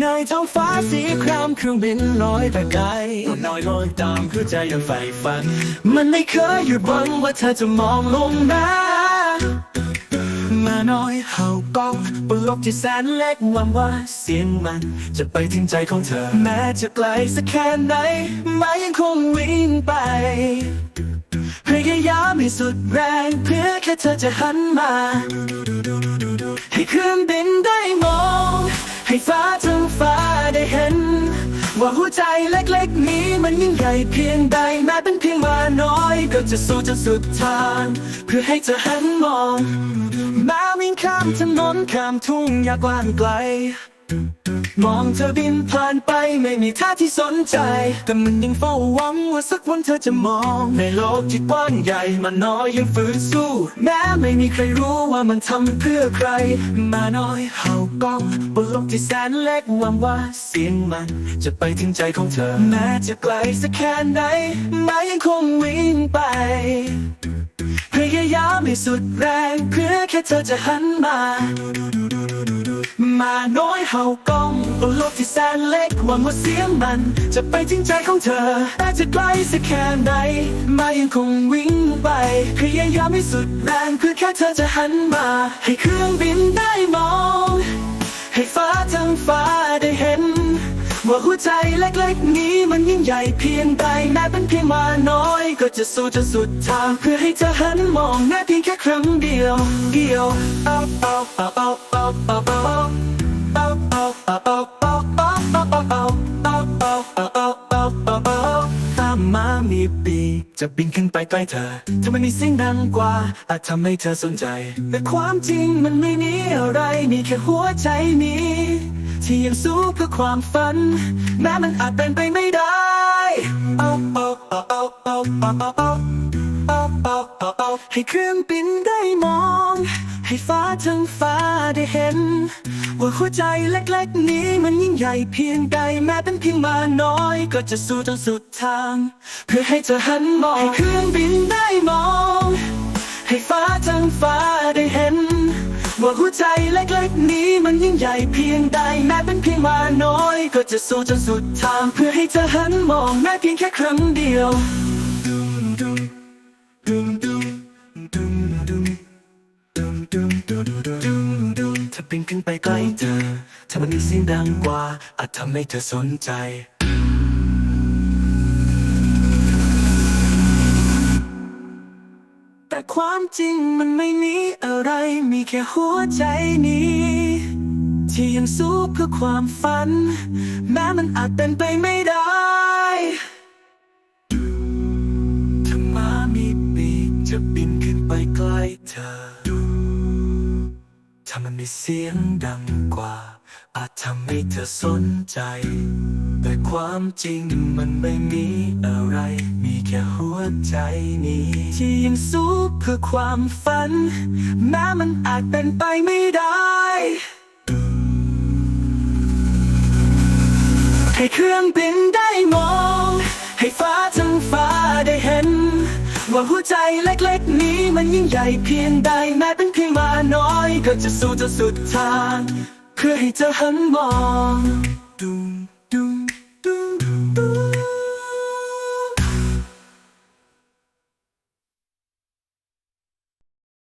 ในท้องฟ้าสีครามเครื่องบินลอยไปไกลน้อยลอยตามเพื่อใจยังใฝ่ฝัน มันไม่เคยหยุดหวังว่าเธอจะมองลงมามาน้อยเห่ากองบนโลกที่แสนเล็กหวังว่าเสียงมัน จะไปถึงใจของเธอ แม้จะไกลสักแค่ไหนมายังคงวิ่งไปพยายามให้สุดแรงเพื่อแค่เธอจะหันมา ให้เครื่องบินได้มอง ใจเล็กๆนี้มันยิ่งใหญ่เพียงใดแม้เป็นเพียงมาน้อย ก็จะสู้จนสุดทาง เพื่อให้เธอหันมองแม้วิ่งข้ามถนนข้ามทุ่งยากกว้างไกล มองเธอบินผ่านไปไม่มีท่าที่สนใจ แต่มันยังเฝ้าหวังว่าสักวันเธอจะมอง ในโลกที่กว้างใหญ่มันน้อยยังฝืนสู้ แม้ไม่มีใครรู้ว่ามันทำเพื่อใคร มาน้อยเห่ากล้องบนโลกที่แสนเล็กหวังว่าเสียงมัน จะไปถึงใจของเธอ แม้จะไกลสักแค่ไหนมายังคงวิ่งไปพยายามให้สุดแรงเพื่อแค่เธอจะหันมา มาน้อยเห่ากล้อง บนโลกที่แสนเล็กหวังว่าเสียงมัน จะไปถึงใจของเธอแต่จะไกลสักแค่ไหนมายังคงวิ่งไปพยายามให้สุดแรงเพื่อแค่เธอจะหันมา ให้เครื่องบินได้มอง ให้ฟ้าทั้งฟ้าได้เห็น ว่าหัวใจเล็กๆนี้มันยิ่งใหญ่เพียงใดแม้เป็นเพียงมาน้อย ก็จะสู้จนสุดทางเพื่อให้เธอหันมองแม้เพียงแค่ครั้งเดียวเดียวเอาเอาเอาเอาเอาเอาเอา ม้ามีปีจะบินขึ้นไปใกล้เธอถ้ามันมีเสียงดังกว่า อาจทำให้เธอสนใจ แต่ความจริงมันไม่มีอะไรมีแค่หัวใจนี้ ที่ยังสู้เพื่อความฝัน แม้มันอาจเป็นไปไม่ได้เอาเอาเอาเอาเอาเอาเอาให้เครื่องบินได้มอง ให้ฟ้าทั้งฟ้าได้เห็น ว่าหัวใจเล็กๆนี้มันยิ่งใหญ่เพียงใดแม้เป็นเพียงมาน้อย ก็จะสู้จนสุดทาง เพื่อให้เธอหันมองให้เครื่องบินได้มอง ให้ฟ้าทั้งฟ้าได้เห็น ว่าหัวใจเล็กๆนี้มันยิ่งใหญ่เพียงใดแม้เป็นเพียงมาน้อย ก็จะสู้จนสุดทาง เพื่อให้เธอหันมองแม้เพียงแค่ครั้งเดียว ดุมถ้าบินขึ้นไปใกล้เธอ ถ้ามันมีเสียงดังกว่า อาจทำให้เธอสนใจแต่ความจริงมันไม่มีอะไร มีแค่หัวใจนี้ ที่ยังสู้เพื่อความฝัน แม้มันอาจเป็นไปไม่ได้ถ้ามามีปีกจะบิ ถ้ามันมีเสียงดังกว่า อาจทำให้เธอสนใจ แต่ความจริงมันไม่มีอะไร มีแค่หัวใจนี้ ที่ยังสู้เพื่อความฝัน แม้มันอาจเป็นไปไม่ได้ให้เครื่องบินได้มอง ให้ฟ้าทั้งฟ้าได้เห็น ว่าหัวใจเล็ก มันยิ่งใหญ่เพียงใดแม้เป็นเพียงมาน้อย ก็จะสู้จนสุดทาง เพื่อให้เธอหันมองดุมดุมดุมดุม